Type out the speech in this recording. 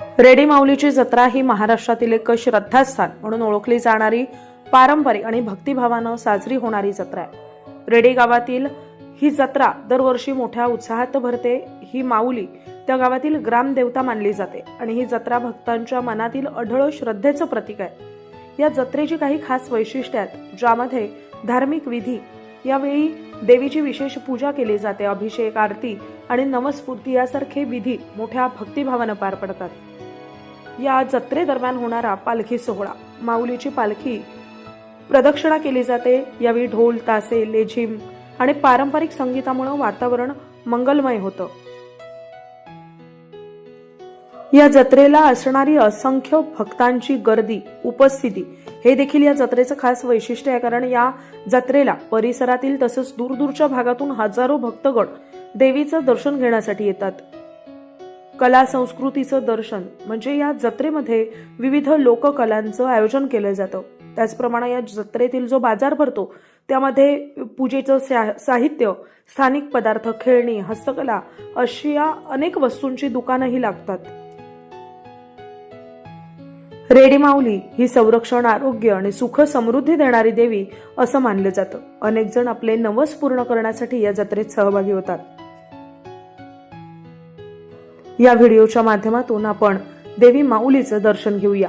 Ready माऊलीची जत्रा ही महाराष्ट्रातील एक श्रद्धास्थान म्हणून ओळखली जाणारी पारंपरिक आणि भक्तिभावानं साजरी होणारी जत्रा आहे. रेडी गावातील ही जत्रा दरवर्षी मोठ्या उत्साहात भरते. ही माऊली त्या गावातील ग्रामदेवता मानली जाते आणि ही जत्रा भक्तांच्या मनातील अढळ श्रद्धेचं प्रतीक आहे. या जत्रेची काही खास वैशिष्ट्य आहेत ज्यामध्ये धार्मिक विधी यावेळी देवीची विशेष पूजा केली जाते अभिषेक आरती आणि नमस्फूर्ती यासारखे विधी मोठ्या भक्तिभावानं पार पडतात. या जत्रेदरम्यान होणारा पालखी सोहळा माऊलीची पालखी प्रदक्षिणा केली जाते. यावेळी ढोल तासे लेझिम आणि पारंपरिक संगीतामुळे वातावरण मंगलमय होतं. या जत्रेला असणारी असंख्य भक्तांची गर्दी उपस्थिती हे देखील या जत्रेचं खास वैशिष्ट्य आहे. कारण या जत्रेला परिसरातील तसंच दूरदूरच्या भागातून हजारो भक्तगण देवीचं दर्शन घेण्यासाठी येतात. कला संस्कृतीचं दर्शन म्हणजे या जत्रेमध्ये विविध लोककलांचं आयोजन केलं जातं. त्याचप्रमाणे या जत्रेतील जो बाजार भरतो त्यामध्ये पूजेचं सा- साहित्य स्थानिक पदार्थ खेळणी हस्तकला अशी या अनेक वस्तूंची दुकानंही लागतात. रेडी माऊली ही संरक्षण आरोग्य आणि सुख समृद्धी देणारी देवी असं मानलं जातं. अनेक जण आपले नवस पूर्ण करण्यासाठी या जत्रेत सहभागी होतात. या व्हिडिओच्या माध्यमातून आपण देवी माऊलीचं दर्शन घेऊया.